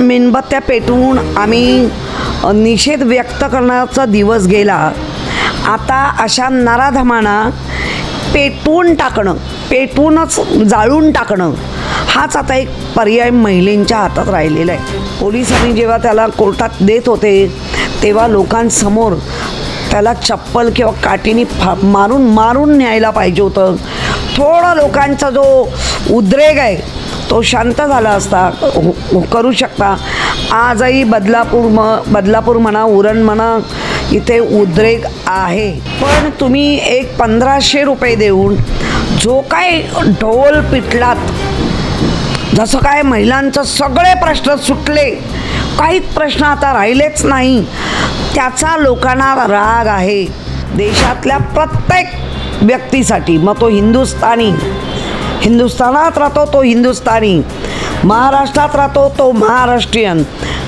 मेणबत्त्या पेटवून आम्ही निषेध व्यक्त करण्याचा दिवस गेला. आता अशा नराधमाना पेटवून टाकणं पेटवूनच जाळून टाकणं हाच आता एक पर्याय महिलेंच्या हातात राहिलेला आहे. पोलिसांनी जेव्हा त्याला कोर्टात देत होते तेव्हा लोकांसमोर त्याला चप्पल किंवा काठीने फा मारून मारून न्यायला पाहिजे होतं. थोडा लोकांचा जो उद्रेक आहे तो शांत झाला असता. हो- करू शकता. आजही बदलापूर म बदलापूर म्हणा उरण म्हणा इथे उद्रेक आहे. पण तुम्ही एक पंधराशे रुपये देऊन जो काय ढोल पिटलात जसं काय महिलांचं सगळे प्रश्न सुटले काहीच प्रश्न आता राहिलेच नाही त्याचा लोकांना राग आहे. देशातल्या प्रत्येक व्यक्तीसाठी मग तो हिंदुस्थानी हिंदुस्थानात राहतो तो हिंदुस्थानी महाराष्ट्रात राहतो तो महाराष्ट्रीयन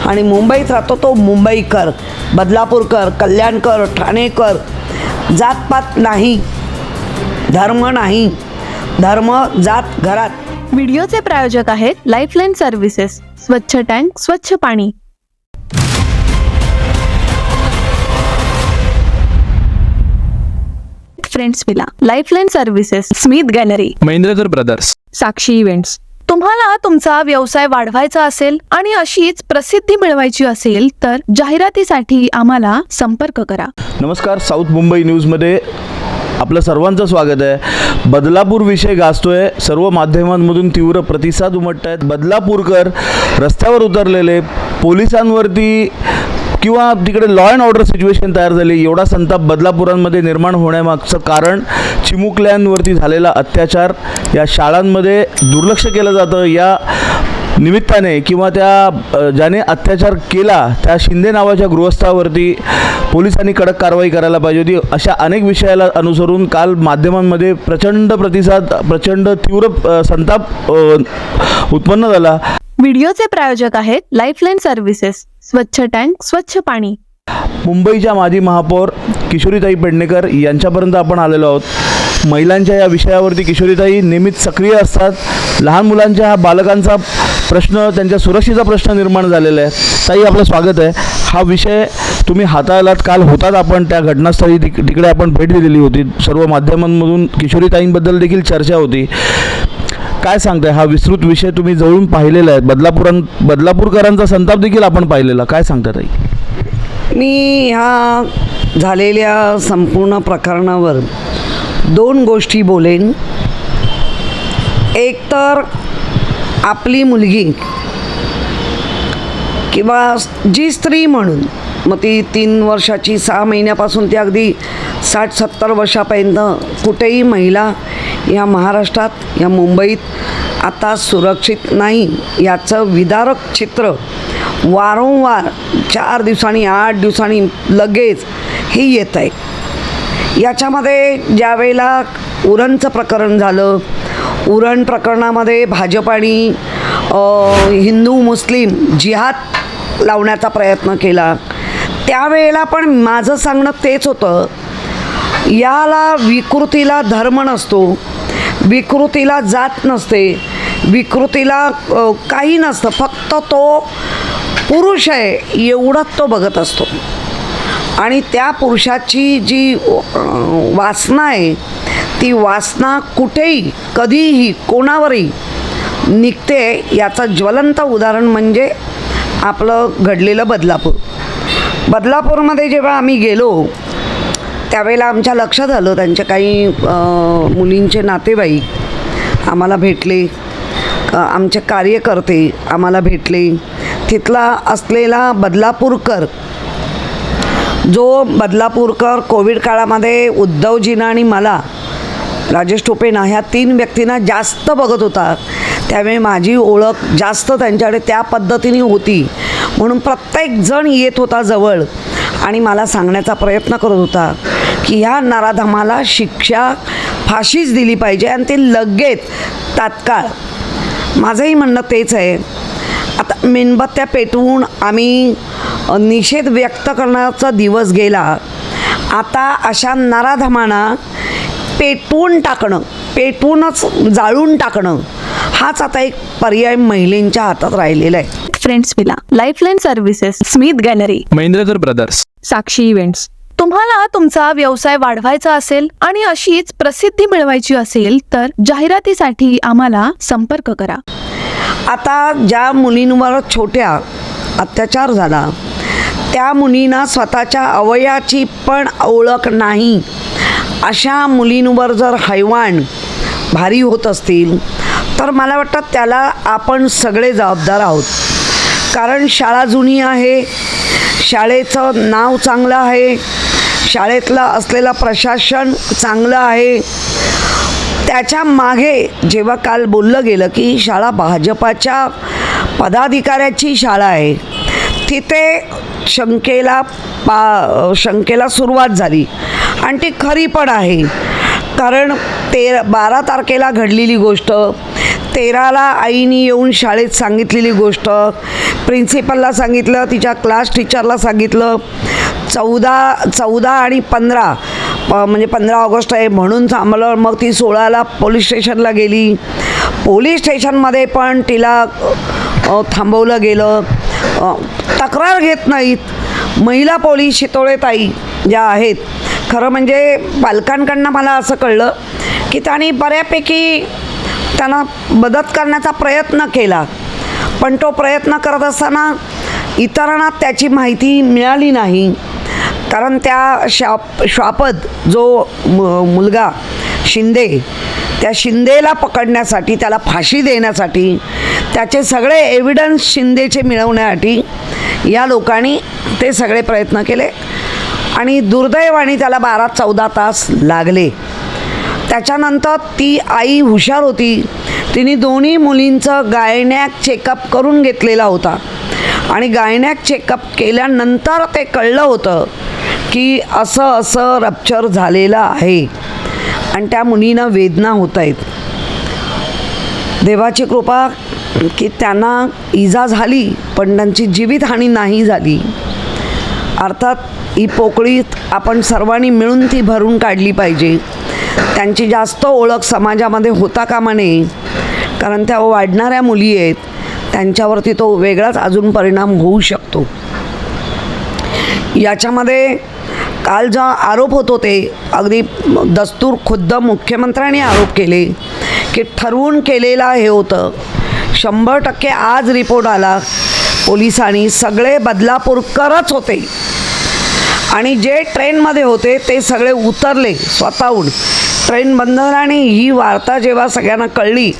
आणि मुंबईत राहतो तो मुंबईकर बदलापूरकर कल्याणकर ठाणेकर. जातपात नाही धर्म नाही धर्म जात घरात. व्हिडिओचे प्रायोजक आहेत लाईफलाईन सर्व्हिसेस स्वच्छ टँक स्वच्छ पाणी. Friends villa lifeline services Smith gallery Mahendrakar brothers Sakshi events तुम्हाला तुमचा व्यवसाय वाढवायचा असेल आणि अशीच प्रसिद्धी मिळवायची असेल तर जाहिरातीसाठी आम्हाला संपर्क करा. नमस्कार साऊथ मुंबई न्यूजमध्ये आपलं सर्वांचं स्वागत आहे. बदलापूर विषय गाजतोय. सर्व माध्यमांमधून तीव्र प्रतिसाद उमटत आहेत बदलापूरकर रस्त्यावर उतरलेले पोलिसांवरती किंवा तिकडे लॉ अँड ऑर्डर सिच्युएशन तयार झाली एवढा संताप बदलापुरांमध्ये निर्माण होण्यामागचं कारण चिमुकल्यांवरती झालेला अत्याचार या शाळांमध्ये दुर्लक्ष केलं जातं या निमित्ताने किंवा त्या ज्याने अत्याचार केला त्या शिंदे नावाच्या गृहस्थावरती पोलिसांनी कडक कारवाई करायला पाहिजे होती. अशा अनेक विषयाला अनुसरून काल माध्यमांमध्ये प्रचंड प्रतिसाद प्रचंड तीव्र संताप उत्पन्न झाला. व्हिडिओचे प्रायोजक आहेत लाईफलाईन सर्व्हिसेस स्वच्छ टँक स्वच्छ पाणी. मुंबईच्या माजी महापौर किशोरीताई पेडणेकर यांच्यापर्यंत आपण आलेलो आहोत. महिलांच्या या विषयावरती किशोरीताई नेहमीच सक्रिय असतात. लहान मुलांच्या हा बालकांचा प्रश्न त्यांच्या सुरक्षेचा प्रश्न निर्माण झालेला आहे. ताई आपलं स्वागत आहे. हा विषय तुम्ही हाताळलात. काल होतात आपण त्या घटनास्थळी तिक तिकडे आपण भेट दिलेली होती. सर्व माध्यमांमधून किशोरीताईंबद्दल देखील चर्चा होती. काय सांगताय? हा विस्तृत विषय तुम्ही जवळून पाहिलेला आहे. बदलापूर बदलापूरकरांचा संताप देखील आपण पाहिलेला. काय सांगता ताई मी ह्या झालेल्या संपूर्ण प्रकरणावर दोन गोष्टी बोलेन. एक तर आपली मुलगी किंवा जी स्त्री म्हणून मग ती तीन वर्षाची सहा महिन्यापासून ती अगदी साठ सत्तर वर्षापर्यंत कुठेही महिला या महाराष्ट्रात या मुंबईत आता सुरक्षित नाही. याचं विदारक चित्र वारंवार चार दिवसांनी आठ दिवसांनी लगेच हे येत आहे. याच्यामध्ये ज्या वेळेला उरणचं प्रकरण झालं उरण प्रकरणामध्ये भाजपाने आणि हिंदू मुस्लिम जिहाद लावण्याचा प्रयत्न केला. त्यावेळेला पण माझं सांगणं तेच होतं. याला विकृतीला धर्म नसतो. विकृतीला जात नसते. विकृतीला काही नसतं. फक्त तो पुरुष आहे एवढंच तो बघत असतो. आणि त्या पुरुषाची जी वासना आहे ती वासना कुठेही कधीही कोणावरही निघते. याचं ज्वलंत उदाहरण म्हणजे आपलं घडलेलं बदलापूर. बदलापूरमध्ये जेव्हा आम्ही गेलो त्यावेळेला आमच्या लक्षात आलं त्यांच्या काही मुलींचे नातेवाईक आम्हाला भेटले आमचे कार्यकर्ते आम्हाला भेटले. तिथला असलेला बदलापूरकर जो बदलापूरकर कोविड काळामध्ये उद्धवजीनं आणि मला राजेश टोपेना ह्या तीन व्यक्तींना जास्त बघत होता. त्यावेळी माझी ओळख जास्त त्यांच्याकडे त्या पद्धतीने होती. म्हणून प्रत्येकजण येत होता जवळ. आणि मला सांगण्याचा प्रयत्न करत होता की ह्या नराधमाला शिक्षा फाशीच दिली पाहिजे आणि ते लगेच तात्काळ. माझंही म्हणणं तेच आहे. आता मेणबत्त्या पेटवून आम्ही निषेध व्यक्त करण्याचा दिवस गेला. आता अशा नराधमांना पेटवून टाकणं पेटवूनच जाळून टाकणं हाच आता एक पर्याय महिलेंच्या हातात राहिलेला आहे. Friends villa lifeline services Smith gallery Mahendrakar brothers Sakshi events तुम्हाला तुमचा व्यवसाय वाढवायचा असेल आणि अशीच प्रसिद्धी मिळवायची असेल तर जाहिरातीसाठी आम्हाला संपर्क करा. आता ज्या मुलींवर छोट्या अत्याचार झाला त्या मुलींना स्वतःच्या अवयाची पण ओळख नाही. अशा मुलींवर जर हैवाण भारी होत असतील तर मला वाटतं त्याला आपण सगळे जबाबदार आहोत. कारण शाळा जुनी आहे. शाळेचं नाव चांगलं आहे. शाळेतलं असलेलं प्रशासन चांगलं आहे. त्याच्यामागे जेव्हा काल बोललं गेलं की शाळा भाजपाच्या पदाधिकाऱ्याची शाळा आहे. तिथे शंकेला पा शंकेला सुरुवात झाली. आणि ती खरी पण आहे. कारण ते बारा तारखेला घडलेली गोष्ट तेराला आईने येऊन शाळेत सांगितलेली गोष्ट प्रिन्सिपलला सांगितलं तिच्या क्लास टीचरला सांगितलं चौदा चौदा आणि पंधरा प- म्हणजे पंधरा ऑगस्ट आहे म्हणून थांबलं मग ती सोळाला पोलीस स्टेशनला गेली. पोलीस स्टेशनमध्ये पण तिला थांबवलं गेलं. तक्रार घेत नाहीत. महिला पोलीस शितोळेताई ज्या आहेत खरं म्हणजे पालकांकडनं मला असं कळलं की त्यांनी बऱ्यापैकी त्यांना मदत करण्याचा प्रयत्न केला. पण तो प्रयत्न करत असताना इतरांना त्याची माहिती मिळाली नाही. कारण त्या शाप श्वापद जो मु- मुलगा शिंदे त्या शिंदेला पकडण्यासाठी त्याला फाशी देण्यासाठी त्याचे सगळे एव्हिडन्स शिंदेचे मिळवण्यासाठी या लोकांनी ते सगळे प्रयत्न केले. आणि दुर्दैवाने त्याला बारा चौदा तास लागले. त्याच्यानंतर ती आई हुशार होती. तिने दोन्ही मुलींचं गायनॅक चेकअप करून घेतलेला होता. आणि गायनॅक चेकअप केल्यानंतर ते कळलं होतं की असं असं रप्चर झालेलं आहे. आणि त्या मुलींना वेदना होत आहेत. देवाची कृपा की त्यांना इजा झाली पण त्यांची जीवितहानी नाही झाली. अर्थात ही पोकळीत आपण सर्वांनी मिळून ती भरून काढली पाहिजे. त्यांची जास्त ओळख समाजामध्ये होता कामा नये. कारण त्या वाढणाऱ्या मुली आहेत त्यांच्यावरती तो वेगळाच अजून परिणाम होऊ शकतो. याच्यामध्ये काल जो आरोप होत होते अगदी दस्तूर खुद्द मुख्यमंत्र्यांनी आरोप केले की ठरवून केलेला हे होतं. शंभर टक्के आज रिपोर्ट आला पोलिसांनी सगळे बदलापूरकरच होते. आणि जे ट्रेनमध्ये होते ते सगळे उतरले स्वतःहून. ट्रेन बंद आणि ही वार्ता जेव्हा सगळ्यांना कळली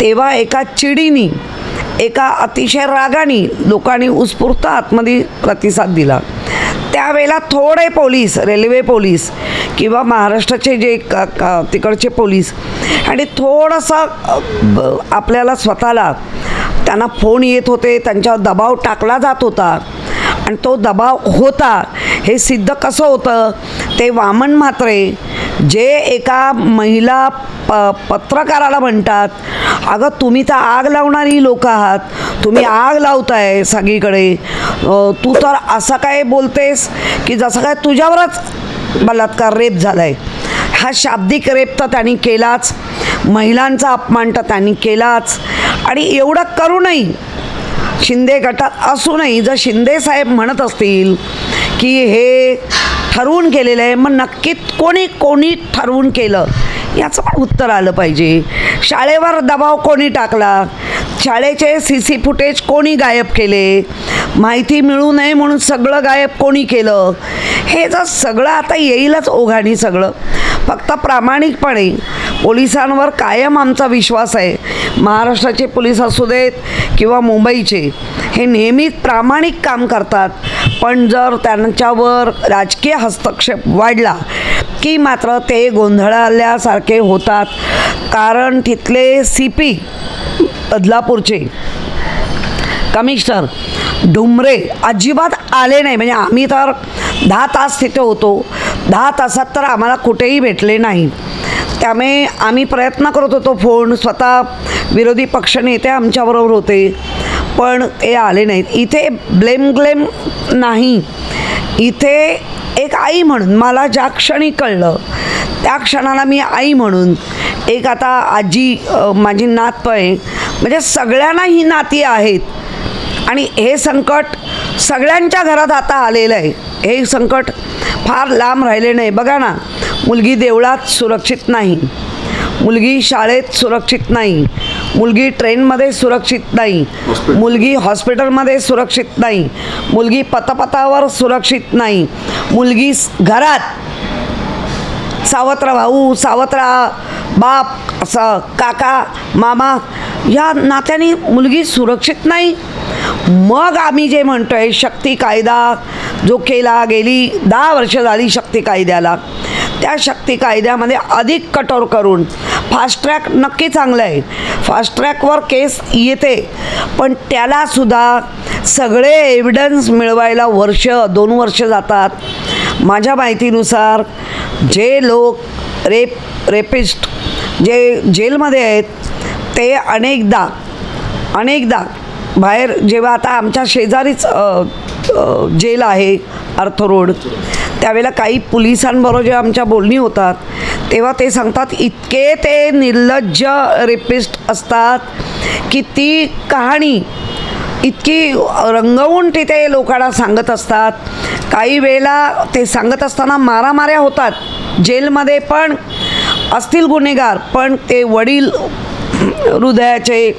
तेव्हा एका चिडीनी एका अतिशय रागाने लोकांनी उत्स्फूर्त आतमध्ये प्रतिसाद दिला. त्यावेळेला थोडे पोलीस रेल्वे पोलीस किंवा महाराष्ट्राचे जे क- का तिकडचे पोलीस आणि थोडंसं ब- आपल्याला स्वतःला त्यांना फोन येत होते त्यांच्यावर दबाव टाकला जात होता आणि तो दबाव होता हे सिद्ध कसं होतं? ते वामन म्हात्रे जे एका महिला प पत्रकाराला म्हणतात अगं तुम्ही तर आग लावणारी लोक आहात. तुम्ही आग लावताय सगळीकडे. तू तर असं काय बोलतेस की जसं काय तुझ्यावरच बलात्कार रेप झाला आहे हा शाब्दिक रेप तर त्यांनी केलाच. महिलांचा अपमान तर त्यांनी केलाच. आणि एवढं करूनही शिंदे गटात असूनही जर शिंदे साहेब म्हणत असतील की हे ठरवून केलेलं आहे. मग नक्की कोणी कोणी ठरवून केलं? याचं पण उत्तर आलं पाहिजे. शाळेवर दबाव कोणी टाकला? शाळेचे सी सी फुटेज कोणी गायब केले? माहिती मिळू नये म्हणून सगळं गायब कोणी केलं? हे जर सगळं आता येईलच ओघाणी सगळं. फक्त प्रामाणिकपणे पोलिसांवर कायम आमचा विश्वास आहे. महाराष्ट्राचे पोलीस असू देत किंवा मुंबईचे हे नेहमीच प्रामाणिक काम करतात. पण जर त्यांच्यावर राजकीय हस्तक्षेप वाढला की मात्र ते गोंधळाल्यासारखे होतात. कारण तिथले सी पी बदलापूरचे कमिशनर डुमरे अजिबात आले नाही. म्हणजे आम्ही तर दहा तास तिथे होतो. दहा तासात तर आम्हाला कुठेही भेटले नाही. त्यामुळे आम्ही प्रयत्न करत होतो फोन स्वतः विरोधी पक्षनेते आमच्याबरोबर होते. पण ते आले नाहीत. इथे ब्लेम ग्लेम नाही. इथे एक आई म्हणून मला ज्या क्षणी कळलं त्या क्षणाला मी आई म्हणून एक आता आजी माझी नात आहे म्हणजे सगळ्यांना ही नाती आहेत. आणि हे संकट सगळ्यांच्या घरात आता आलेलं आहे. हे संकट फार लांब राहिले नाही. बघा ना मुलगी देवळात सुरक्षित नाही. मुलगी शाळेत सुरक्षित नाही. मुलगी ट्रेनमध्ये सुरक्षित नाही. मुलगी हॉस्पिटलमध्ये सुरक्षित नाही. मुलगी पतपतावर सुरक्षित नाही. मुलगी घरात सावत्र भाऊ सावत्रा बाप असं काका मामा या नात्याने मुलगी सुरक्षित नाही. मग आम्ही जे म्हणतोय शक्ती कायदा जो केला गेली दहा वर्ष झाली शक्ती कायद्याला. त्या शक्ती कायद्यामध्ये अधिक कठोर करून फास्ट ट्रॅक नक्की चांगलं आहे. फास्ट ट्रॅकवर केस येते. पण त्यालासुद्धा सगळे एव्हिडन्स मिळवायला वर्ष दोन वर्ष जातात. माझ्या माहितीनुसार जे लोक रेप रेपिस्ट जे जेलमध्ये आहेत ते अनेकदा अनेकदा बाहेर जेव्हा आता आमच्या शेजारीच जेल आहे अर्थ रोड त्यावेळेला काही पोलिसांबरोबर जेव्हा आमच्या बोलणी होतात तेव्हा ते सांगतात इतके ते निर्लज्ज रेपिस्ट असतात की ती कहाणी इतकी रंगवून तिथे लोकांना सांगत असतात. काही वेळेला ते सांगत असताना मारामाऱ्या होतात जेलमध्ये पण असतील गुन्हेगार पण ते वडील हृदयाचे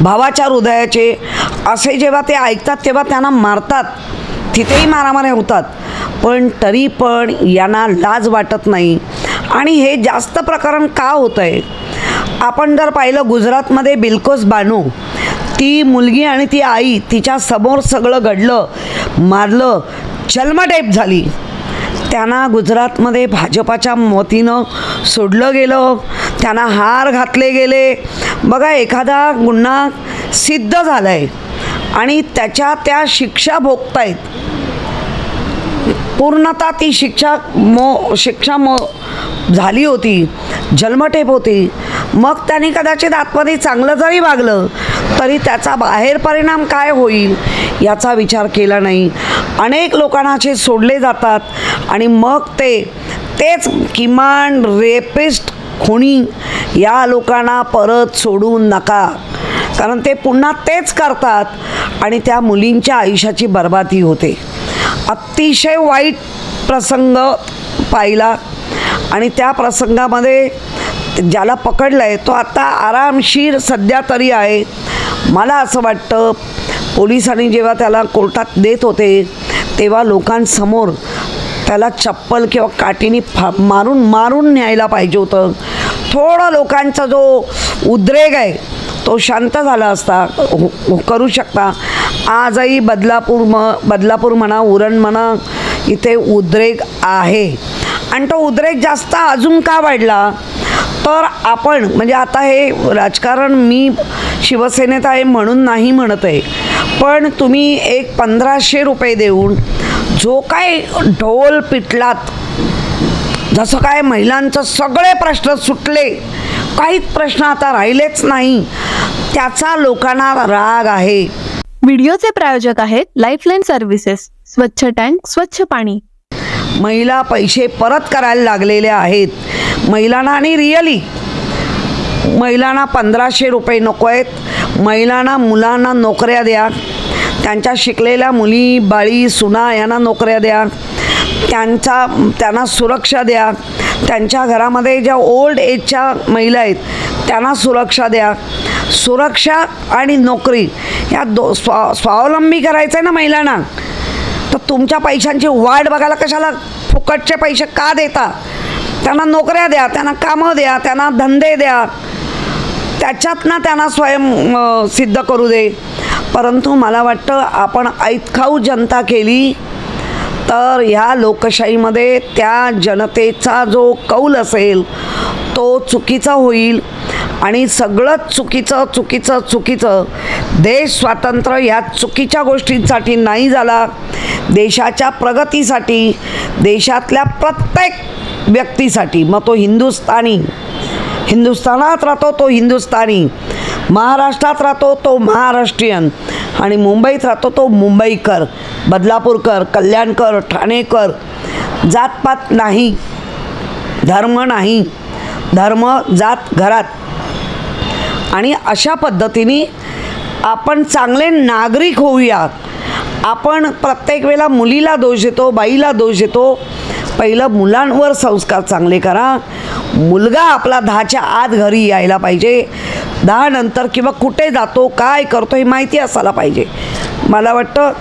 भावाच्या हृदयाचे. असे जेव्हा ते ऐकतात तेव्हा त्यांना मारतात. तिथेही मारामाऱ्या होतात. पण तरी पण यांना लाज वाटत नाही. आणि हे जास्त प्रकरण का होतं आहे आपण जर पाहिलं गुजरातमध्ये बिलकोस बानू. ती मुलगी आणि ती आई तिच्या समोर सगळं घडलं मारलं जन्मटेप झाली. त्यांना गुजरातमध्ये भाजपाच्या मतीनं सोडलं गेलं. त्यांना हार घातले गेले. बघा एखादा गुन्हा सिद्ध झाला आहे आणि त्याच्या त्या शिक्षा भोगतायत. पूर्णतः ती शिक्षा मो शिक्षा मो झाली होती. जन्मठेप होती. मग त्यांनी कदाचित आतमध्ये चांगलं जरी वागलं तरी त्याचा बाहेर परिणाम काय होईल याचा विचार केला नाही. अनेक लोकांना असे सोडले जातात. आणि मग ते तेच किमान रेपिस्ट खुणी या लोकांना परत सोडू नका. कारण ते पुन्हा तेच करतात आणि त्या मुलींच्या आयुष्याची बर्बादी होते. अतिशय वाईट प्रसंग पाहिला आणि त्या प्रसंगामध्ये ज्याला पकडलं आहे तो आता आरामशीर सध्या तरी आहे. मला असं वाटतं पोलिसांनी जेव्हा त्याला कोर्टात देत होते तेव्हा लोकांसमोर त्याला चप्पल किंवा काठीने फा मारून मारून न्यायला पाहिजे होतं. थोडं लोकांचा जो उद्रेक आहे तो शांत झाला असता हो, हो- करू शकता. आजही बदलापूर म बदलापूर म्हणा उरण म्हणा इथे उद्रेक आहे. आणि तो उद्रेक जास्त अजून का वाढला? तर आपण म्हणजे आता हे राजकारण मी शिवसेनेत आहे म्हणून नाही म्हणत आहे. पण तुम्ही एक पंधराशे रुपये देऊन जो काय ढोल पिटलात जसं काय महिलांचं सगळे प्रश्न सुटले काहीच प्रश्न आता राहिलेच नाही त्याचा लोकांना राग आहे. व्हिडिओचे प्रायोजक आहेत लाईफलाईन सर्व्हिसेस स्वच्छ टँक स्वच्छ पाणी. महिला पैसे परत करायला लागलेल्या आहेत. महिलांना आणि रिअली. महिलांना पंधराशे रुपये नको आहेत. महिलांना मुलांना नोकऱ्या द्या. त्यांच्या शिकलेल्या मुली बाळी सुना यांना नोकऱ्या द्या. त्यांचा त्यांना सुरक्षा द्या. त्यांच्या घरामध्ये ज्या ओल्ड एजच्या महिला आहेत त्यांना सुरक्षा द्या. सुरक्षा आणि नोकरी या दो स्वा स्वावलंबी करायचं आहे ना महिलांना. तर तुमच्या पैशांची वाढ बघायला कशाला फुकटचे पैसे का देता? त्यांना नोकऱ्या द्या त्यांना कामं द्या त्यांना धंदे द्या. त्याच्यातनं त्यांना स्वयं सिद्ध करू दे. परंतु मला वाटतं आपण ऐतखाऊ जनता केली तर ह्या लोकशाहीमध्ये त्या जनतेचा जो कौल असेल तो चुकीचा होईल. आणि सगळंच चुकीचं चुकीचं चुकीचं देश स्वातंत्र्य ह्या चुकीच्या गोष्टींसाठी नाही झाला. देशाच्या प्रगतीसाठी देशातल्या प्रत्येक व्यक्तीसाठी मग तो हिंदुस्थानी. हिंदुस्थानात राहतो तो हिंदुस्थानी. महाराष्ट्रात राहतो तो महाराष्ट्रीयन आणि मुंबईत राहतो तो मुंबईकर बदलापूरकर कल्याणकर ठाणेकर. जातपात नाही धर्म नाही. धर्म जात घरात. आणि अशा पद्धतीने आपण चांगले नागरिक होऊया. आपण प्रत्येक वेळेला मुलीला दोष देतो बाईला दोष देतो. पहिलं मुलांवर संस्कार चांगले करा. मुलगा आपला दहाच्या आत घरी यायला पाहिजे. दहा नंतर किंवा कुठे जातो काय करतो हे माहिती असायला पाहिजे. मला वाटतं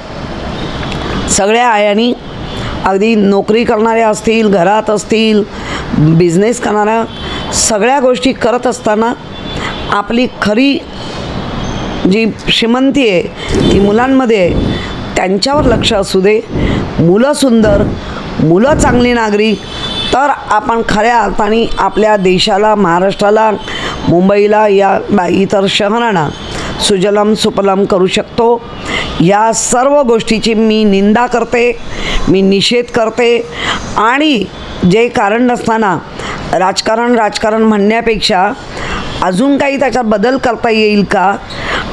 सगळ्या आयांनी अगदी नोकरी करणाऱ्या असतील घरात असतील बिझनेस करणाऱ्या सगळ्या गोष्टी करत असताना आपली खरी जी श्रीमंती आहे ती मुलांमध्ये आहे त्यांच्यावर लक्ष असू दे. मुलं सुंदर मुलं चांगली नागरिक तर आपण खऱ्या अर्थाने आपल्या देशाला महाराष्ट्राला मुंबईला या इतर शहरांना सुजलम सुपलम करू शकतो. या सर्व गोष्टीची मी निंदा करते मी निषेध करते आणि जे कारण नसताना राजकारण राजकारण म्हणण्यापेक्षा अजून काही त्याच्यात बदल करता येईल का?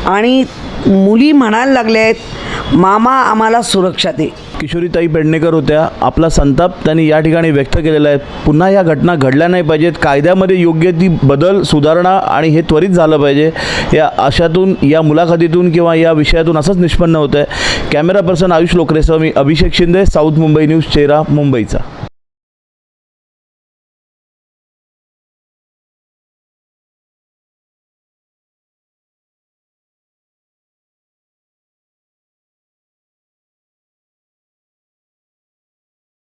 आणि मुली म्हणायला लागल्या आहेत मामा आम्हाला सुरक्षा दे. किशोरीताई पेडणेकर होत्या. आपला संताप त्यांनी या ठिकाणी व्यक्त केलेला आहे. पुन्हा या घटना घडल्या नाही पाहिजेत. कायद्यामध्ये योग्य ती बदल सुधारणा आणि हे त्वरित झालं पाहिजे. या अशातून या मुलाखतीतून किंवा या विषयातून असंच निष्पन्न होतं आहे कॅमेरा पर्सन आयुष लोकरेसह मी अभिषेक शिंदे साऊथ मुंबई न्यूज चेहरा मुंबईचा.